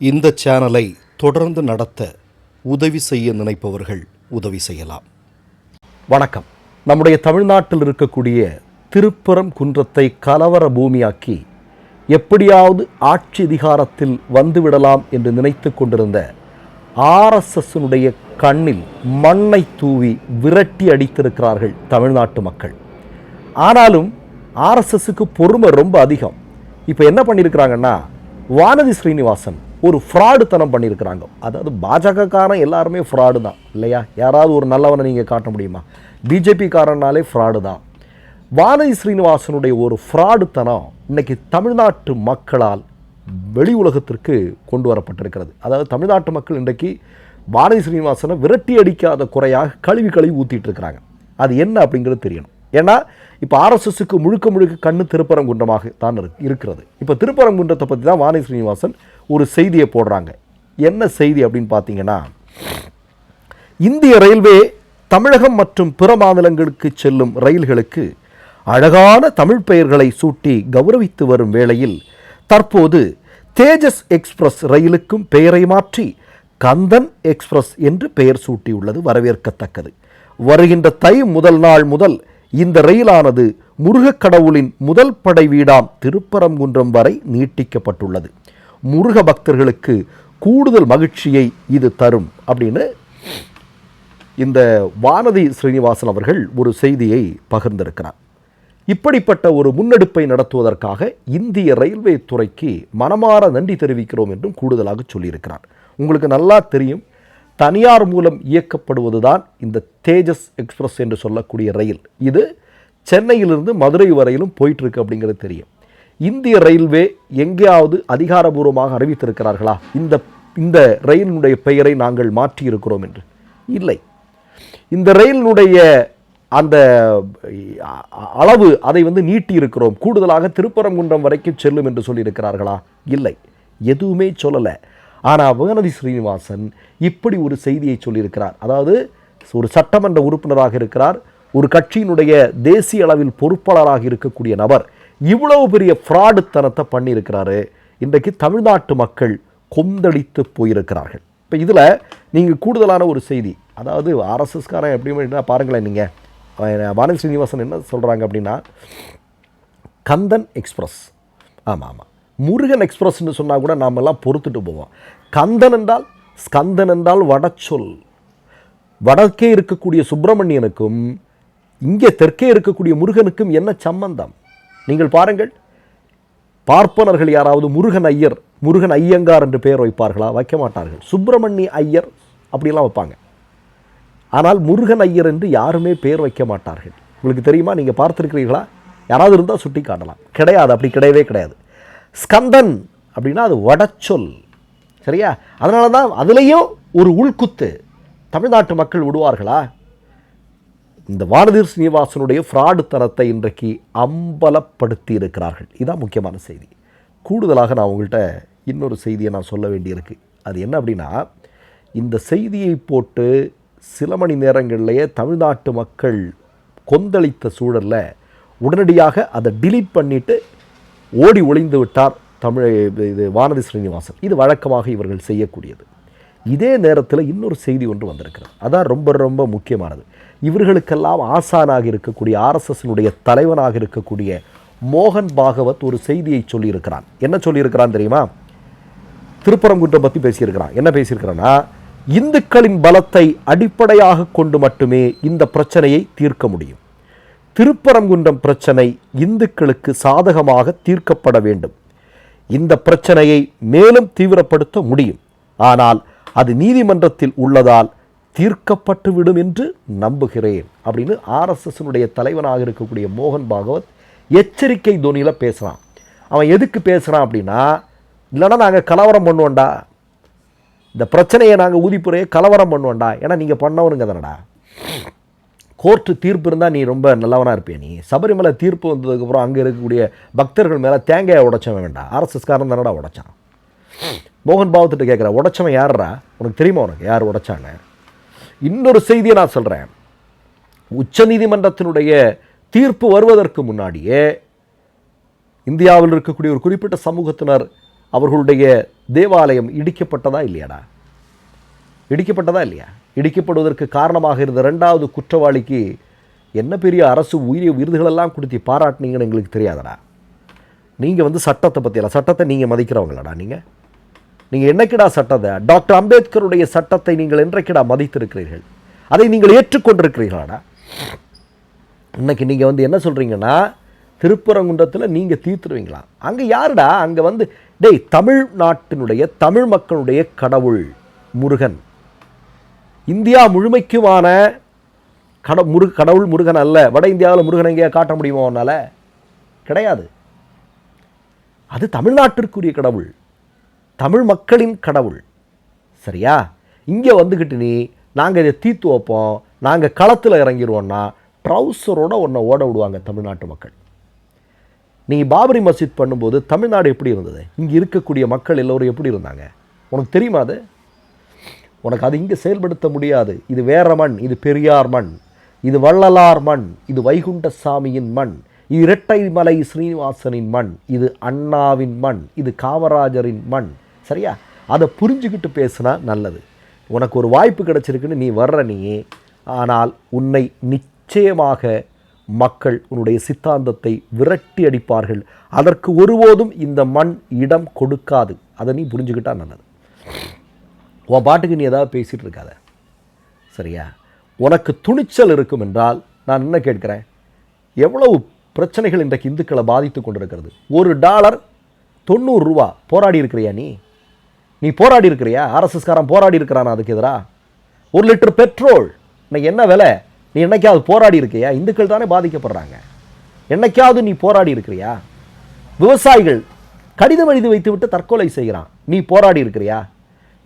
இந்த சேனலை தொடர்ந்து நடத்த உதவி செய்ய நினைப்பவர்கள் உதவி செய்யலாம். வணக்கம். நம்முடைய தமிழ்நாட்டில் இருக்கக்கூடிய திருப்புறம் குன்றத்தை கலவர பூமியாக்கி எப்படியாவது ஆட்சி அதிகாரத்தில் வந்துவிடலாம் என்று நினைத்து கொண்டிருந்த ஆர்எஸ்எஸ்னுடைய கண்ணில் மண்ணை தூவி விரட்டி அடித்திருக்கிறார்கள் தமிழ்நாட்டு மக்கள். ஆனாலும் ஆர்எஸ்எஸ்க்கு பொறுமை ரொம்ப அதிகம். இப்போ என்ன பண்ணியிருக்கிறாங்கன்னா வானதி ஸ்ரீனிவாசன் ஒரு ஃப்ராடு தனம் பண்ணியிருக்கிறாங்க. அதாவது பாஜகக்காரன் எல்லாருமே ஃப்ராடு தான் இல்லையா? யாராவது ஒரு நல்லவனை நீங்கள் காட்ட முடியுமா? பிஜேபி காரனாலே ஃப்ராடு தான். வானதி ஸ்ரீனிவாசனுடைய ஒரு ஃப்ராடு தனம் இன்னைக்கு தமிழ்நாட்டு மக்களால் வெளி உலகத்திற்கு கொண்டு வரப்பட்டிருக்கிறது. அதாவது தமிழ்நாட்டு மக்கள் இன்றைக்கு வானதி ஸ்ரீனிவாசனை விரட்டி அடிக்காத குறையாக கழுவி கழுவி ஊற்றிட்டு இருக்கிறாங்க அது என்ன அப்படிங்கிறது தெரியணும். ஏன்னா இப்போ ஆர்எஸ்எஸ்க்கு முழுக்க முழுக்க கண்ணு திருப்பரங்குன்றமாக தான் இருக்கிறது. இப்போ திருப்பரங்குன்றத்தை பற்றி தான் வானதி ஸ்ரீனிவாசன் ஒரு செய்தியை போடுறாங்க. என்ன செய்தி அப்படின்னு பார்த்தீங்கன்னா இந்திய ரயில்வே தமிழகம் மற்றும் பிற மாநிலங்களுக்கு செல்லும் ரயில்களுக்கு அழகான தமிழ் பெயர்களை சூட்டி கௌரவித்து வரும் வேளையில் தற்போது தேஜஸ் எக்ஸ்பிரஸ் ரயிலுக்கும் பெயரை மாற்றி கந்தன் எக்ஸ்பிரஸ் என்று பெயர் சூட்டியுள்ளது வரவேற்கத்தக்கது. வருகின்ற தை முதல் நாள் முதல் இந்த ரயிலானது முருகக் கடவுளின் முதல் படை வீடாம் திருப்பரங்குன்றம் வரை நீட்டிக்கப்பட்டுள்ளது. முருக பக்தர்களுக்கு கூடுதல் மகிழ்ச்சியை இது தரும் அப்படின்னு இந்த வானதி ஸ்ரீனிவாசன் அவர்கள் ஒரு செய்தியை பகிர்ந்திருக்கிறார். இப்படிப்பட்ட ஒரு முன்னெடுப்பை நடத்துவதற்காக இந்திய ரயில்வே துறைக்கு மனமாற நன்றி தெரிவிக்கிறோம் என்றும் கூடுதலாக சொல்லியிருக்கிறார். உங்களுக்கு நல்லா தெரியும் தனியார் மூலம் இயக்கப்படுவதுதான் இந்த தேஜஸ் எக்ஸ்பிரஸ் என்று சொல்லக்கூடிய ரயில். இது சென்னையிலிருந்து மதுரை வரையிலும் போயிட்டுருக்கு அப்படிங்கிறது தெரியும். இந்திய ரயில்வே எங்கேயாவது அதிகாரபூர்வமாக அறிவித்திருக்கிறார்களா? இந்த இந்த ரயிலினுடைய பெயரை நாங்கள் மாற்றி இருக்கிறோம் என்று. இல்லை. இந்த ரயிலினுடைய அந்த அளவு அதை வந்து நீட்டி இருக்கிறோம் கூடுதலாக திருப்பரங்குன்றம் வரைக்கும் செல்லும் என்று சொல்லியிருக்கிறார்களா? இல்லை. எதுவுமே சொல்லலை. ஆனால் வேனதி ஸ்ரீனிவாசன் இப்படி ஒரு செய்தியை சொல்லியிருக்கிறார். அதாவது ஒரு சட்டமன்ற உறுப்பினராக இருக்கிறார். ஒரு கட்சியினுடைய தேசிய அளவில் பொறுப்பாளராக இருக்கக்கூடிய நபர். இவ்வளவு பெரிய ஃப்ராடுத்தனத்தை பண்ணியிருக்கிறாரு. இன்றைக்கு தமிழ்நாட்டு மக்கள் கொந்தளித்து போயிருக்கிறார்கள். இப்போ இதில் நீங்கள் கூடுதலான ஒரு செய்தி அதாவது ஆர்எஸ்எஸ்காரன் எப்படி பண்ணிட்டா பாருங்களேன் நீங்கள் வானதி ஸ்ரீனிவாசன் என்ன சொல்கிறாங்க அப்படின்னா கந்தன் எக்ஸ்பிரஸ். ஆமாம் ஆமாம் முருகன் எக்ஸ்பிரஸ்ன்னு சொன்னால் கூட நாமெல்லாம் பொறுத்துட்டு போவோம். கந்தன் என்றால் ஸ்கந்தன் என்றால் வடச்சொல். வடக்கே இருக்கக்கூடிய சுப்பிரமணியனுக்கும் இங்கே தெற்கே இருக்கக்கூடிய முருகனுக்கும் என்ன சம்பந்தம்? நீங்கள் பாருங்கள். பார்ப்பனர்கள் யாராவது முருகன் ஐயர் முருகன் ஐயங்கார் என்று பெயர் வைப்பார்களா? வைக்க மாட்டார்கள். சுப்பிரமணிய ஐயர் அப்படிலாம் வைப்பாங்க. ஆனால் முருகன் ஐயர் என்று யாருமே பெயர் வைக்க மாட்டார்கள். உங்களுக்கு தெரியுமா? நீங்கள் பார்த்துருக்கிறீர்களா? யாராவது இருந்தால் சுட்டி காட்டலாம் கிடையாது. அப்படி கிடையவே கிடையாது. ஸ்கந்தன் அப்படின்னா அது வடச்சொல். சரியா? அதனால தான் அதுலேயும் ஒரு உள்குத்து தமிழ்நாட்டு மக்கள் விடுவார்களா? இந்த வானதிர் ஸ்ரீனிவாசனுடைய ஃப்ராடு தரத்தை இன்றைக்கு அம்பலப்படுத்தி இருக்கிறார்கள் இதுதான் முக்கியமான செய்தி. கூடுதலாக நான் உங்கள்கிட்ட இன்னொரு செய்தியை நான் சொல்ல வேண்டியிருக்கு. அது என்ன அப்படின்னா இந்த செய்தியை போட்டு சில மணி நேரங்களிலேயே தமிழ்நாட்டு மக்கள் கொந்தளித்த சூழலில் உடனடியாக அதை டிலீட் பண்ணிவிட்டு ஓடி ஒளிந்து விட்டார் தமிழ் இது வானதி ஸ்ரீனிவாசன் இது வழக்கமாக இவர்கள் செய்யக்கூடியது. இதே நேரத்தில் இன்னொரு செய்தி ஒன்று வந்திருக்கிறது. அதான் ரொம்ப ரொம்ப முக்கியமானது. இவர்களுக்கெல்லாம் ஆசானாக இருக்கக்கூடிய ஆர்எஸ்எஸ்னுடைய தலைவனாக இருக்கக்கூடிய மோகன் பாகவத் ஒரு செய்தியை சொல்லியிருக்கிறான். என்ன சொல்லியிருக்கிறான் தெரியுமா? திருப்பரங்குன்றம் பற்றி பேசியிருக்கிறான். என்ன பேசியிருக்கிறான்னா இந்துக்களின் பலத்தை அடிப்படையாக கொண்டு மட்டுமே இந்த பிரச்சனையை தீர்க்க முடியும். திருப்பரங்குன்றம் பிரச்சனை இந்துக்களுக்கு சாதகமாக தீர்க்கப்பட வேண்டும். இந்த பிரச்சனையை மேலும் தீவிரப்படுத்த முடியும். ஆனால் அது நீதிமன்றத்தில் உள்ளதால் தீர்க்கப்பட்டுவிடும் என்று நம்புகிறேன் அப்படின்னு ஆர்எஸ்எஸ்னுடைய தலைவனாக இருக்கக்கூடிய மோகன் பாகவத் எச்சரிக்கை துணியில் பேசுகிறான் அவன் எதுக்கு பேசுகிறான் அப்படின்னா இல்லைன்னா நாங்கள் கலவரம் பண்ணுவோண்டா இந்த பிரச்சனையை நாங்கள் ஊதிப்புறையை கலவரம் பண்ணுவோண்டா ஏன்னா நீங்கள் பண்ணவனுங்க தானடா. கோர்ட்டு தீர்ப்பு இருந்தால் நீ ரொம்ப நல்லவனாக இருப்பிய நீ. சபரிமலை தீர்ப்பு வந்ததுக்கப்புறம் அங்கே இருக்கக்கூடிய பக்தர்கள் மேலே தேங்காயை உடைச்சவன் வேண்டாம் ஆர்எஸ்எஸ்காரன் தானடா உடைச்சான். மோகன் பாவத்திட்ட கேட்குற உடைச்சவன் யாரா உனக்கு தெரியுமா உனக்கு யார் உடைச்சாங்க? இன்னொரு செய்தியை நான் சொல்கிறேன் உச்சநீதிமன்றத்தினுடைய தீர்ப்பு வருவதற்கு முன்னாடியே இந்தியாவில் இருக்கக்கூடிய ஒரு குறிப்பிட்ட சமூகத்தினர் அவர்களுடைய தேவாலயம் இடிக்கப்பட்டதா இல்லையாடா? இடிக்கப்பட்டதா இல்லையா? இடிக்கப்படுவதற்கு காரணமாக இருந்த ரெண்டாவது குற்றவாளிக்கு என்ன பெரிய அரசு உயிரிய விருதுகளெல்லாம் கொடுத்து பாராட்டினீங்கன்னு எங்களுக்கு தெரியாதடா. நீங்கள் வந்து சட்டத்தை பற்றியெல்லாம் சட்டத்தை நீங்கள் மதிக்கிறவங்களாடா நீங்கள் நீங்கள் என்னக்கிடா சட்டத்தை? டாக்டர் அம்பேத்கருடைய சட்டத்தை நீங்கள் என்றைக்கிடா மதித்திருக்கிறீர்கள்? அதை நீங்கள் ஏற்றுக்கொண்டிருக்கிறீர்களாடா? இன்னைக்கு நீங்கள் வந்து என்ன சொல்கிறீங்கன்னா திருப்பரங்குன்றத்தில் நீங்கள் தீர்த்துருவீங்களா? அங்கே யாருடா? அங்கே வந்து டேய் தமிழ்நாட்டினுடைய தமிழ் மக்களுடைய கடவுள் முருகன். இந்தியா முழுமைக்குமான கட முரு கடவுள் முருகன் அல்ல. வட இந்தியாவில் முருகன் எங்கேயா காட்ட முடியுமா அவனால் கிடையாது. அது தமிழ்நாட்டிற்குரிய கடவுள். தமிழ் மக்களின் கடவுள். சரியா? இங்கே வந்துக்கிட்டு நீ நாங்கள் இதை தீர்த்து வைப்போம் நாங்கள் களத்தில் இறங்கிடுவோன்னா ட்ரௌசரோட ஒன்றை ஓட விடுவாங்க தமிழ்நாட்டு மக்கள். நீ பாபரி மஸ்ஜித் பண்ணும்போது தமிழ்நாடு எப்படி இருந்தது? இங்கே இருக்கக்கூடிய மக்கள் எல்லோரும் எப்படி இருந்தாங்க? உனக்கு தெரியுமா அது? உனக்கு அது இங்கே செயல்படுத்த முடியாது. இது வேற மண் இது பெரியார் மண் இது வள்ளலார் மண் இது வைகுண்ட சாமியின் மண் இது இரட்டை மலை ஸ்ரீனிவாசனின் மண் இது அண்ணாவின் மண் இது காமராஜரின் மண் சரியா? அதை புரிஞ்சுக்கிட்டு பேசுனா நல்லது. உனக்கு ஒரு வாய்ப்பு கிடச்சிருக்குன்னு நீ வர்ற நீ ஆனால் உன்னை நிச்சயமாக மக்கள் உன்னுடைய சித்தாந்தத்தை விரட்டி அடிப்பார்கள். அதற்கு ஒருபோதும் இந்த மண் இடம் கொடுக்காது. அதை நீ புரிஞ்சுக்கிட்டா நல்லது. உன் பாட்டுக்கு நீ ஏதாவது பேசிகிட்டு இருக்காத. சரியா? உனக்கு துணிச்சல் இருக்கும் என்றால் நான் என்ன கேட்குறேன்? எவ்வளவு பிரச்சனைகள் இன்றைக்கு இந்துக்களை பாதித்து கொண்டிருக்கிறது? ஒரு டாலர் தொண்ணூறு ரூபா போராடி இருக்கிறியா நீ? நீ போராடி இருக்கிறியா? ஆர்எஸ்எஸ்காரன் போராடி இருக்கிறானா அதுக்கு எதிராக ஒரு லிட்டர் பெட்ரோல். இன்னைக்கு என்ன விலை? நீ என்னைக்காவது போராடி இருக்கியா? இந்துக்கள் தானே பாதிக்கப்படுறாங்க. என்னைக்காவது நீ போராடி இருக்கிறியா? விவசாயிகள் கடிதம் எழுதி வைத்து விட்டு தற்கொலை செய்கிறான். நீ போராடி இருக்கிறியா?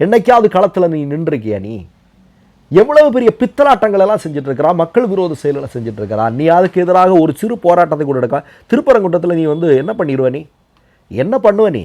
என்னைக்காவது களத்தில் நீ நின்றுருக்கியா நீ? எவ்வளவு பெரிய பித்தலாட்டங்கள் எல்லாம் செஞ்சுட்டு இருக்கிறா? மக்கள் விரோத செயல்களை செஞ்சுட்டு இருக்கிறா? நீ அதுக்கு எதிராக ஒரு சிறு போராட்டத்தை கூட எடுக்க திருப்பரங்குன்றத்தில் நீ வந்து என்ன பண்ணிடுவ நீ? என்ன பண்ணுவ நீ?